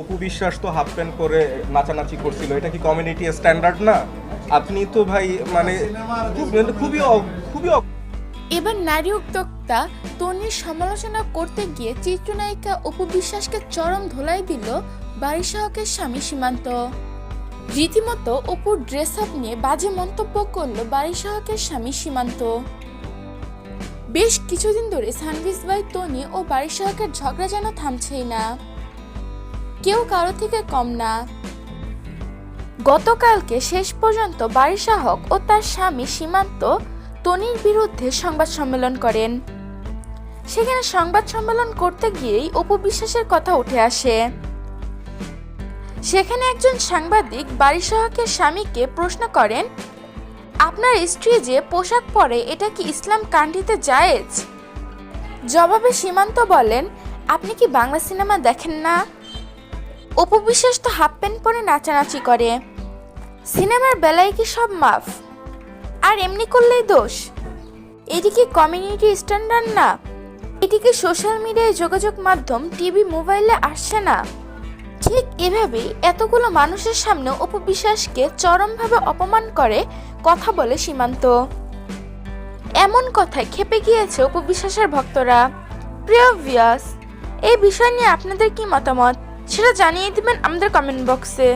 অপু বিশ্বাস তো half pant পরে নাচানাচি করছিল। এটা কি কমিউনিটি স্ট্যান্ডার্ড না? আপনি তো ভাই মানে খুবই খুবই এবার নারী উদ্যোক্তা তনির সমালোচনা করতে গিয়ে চিত্রনায়িকা অপু বিশ্বাসকে চরম ধোলাই দিল বাড়ির সহকের স্বামী সীমান্ত। রীতিমতো অপুর ড্রেস আপ নিয়ে বাজে মন্তব্য করল বাড়ির সহকের স্বামী সীমান্ত। বেশ কিছুদিন ধরে সানভিস বাই তনি ও বাড়ির সহকের ঝগড়া যেন থামছেই না। কেউ কারও থেকে কম না। গতকালকে শেষ পর্যন্ত বাড়ির শাহক ও তার স্বামী সীমান্ত তনির বিরুদ্ধে সংবাদ সম্মেলন করেন। সেখানে সংবাদ সম্মেলন করতে গিয়েই অপু বিশ্বাসের কথা উঠে আসে। সেখানে একজন সাংবাদিক বাড়ি সহাকের স্বামীকে প্রশ্ন করেন, আপনার স্ত্রী যে পোশাক পরে, এটা কি ইসলাম কান্ট্রিতে জায়েজ? জবাবে সীমান্ত বলেন, আপনি কি বাংলা সিনেমা দেখেন না? অপু বিশ্বাস তো হাফ প্যান্ট পরে নাচানাচি করে। সিনেমার বেলায় কি সব মাফ? আর এমনি করলেই দোষ? এটি কি কমিউনিটি স্ট্যান্ডার্ড না? এটি কি সোশ্যাল মিডিয়ায় যোগাযোগ মাধ্যম টিভি মোবাইলে আসছে না? ঠিক এভাবেই এতগুলো মানুষের সামনে অপু বিশ্বাসকে চরমভাবে অপমান করে কথা বলে সীমান্ত। এমন কথায় খেপে গিয়েছে অপু বিশ্বাসের ভক্তরা। প্রিয় ভিয়াস এই বিষয় নিয়ে আপনাদের কি মতামত? সেটা জানিয়ে দেবেন আমাদের কমেন্ট বক্সে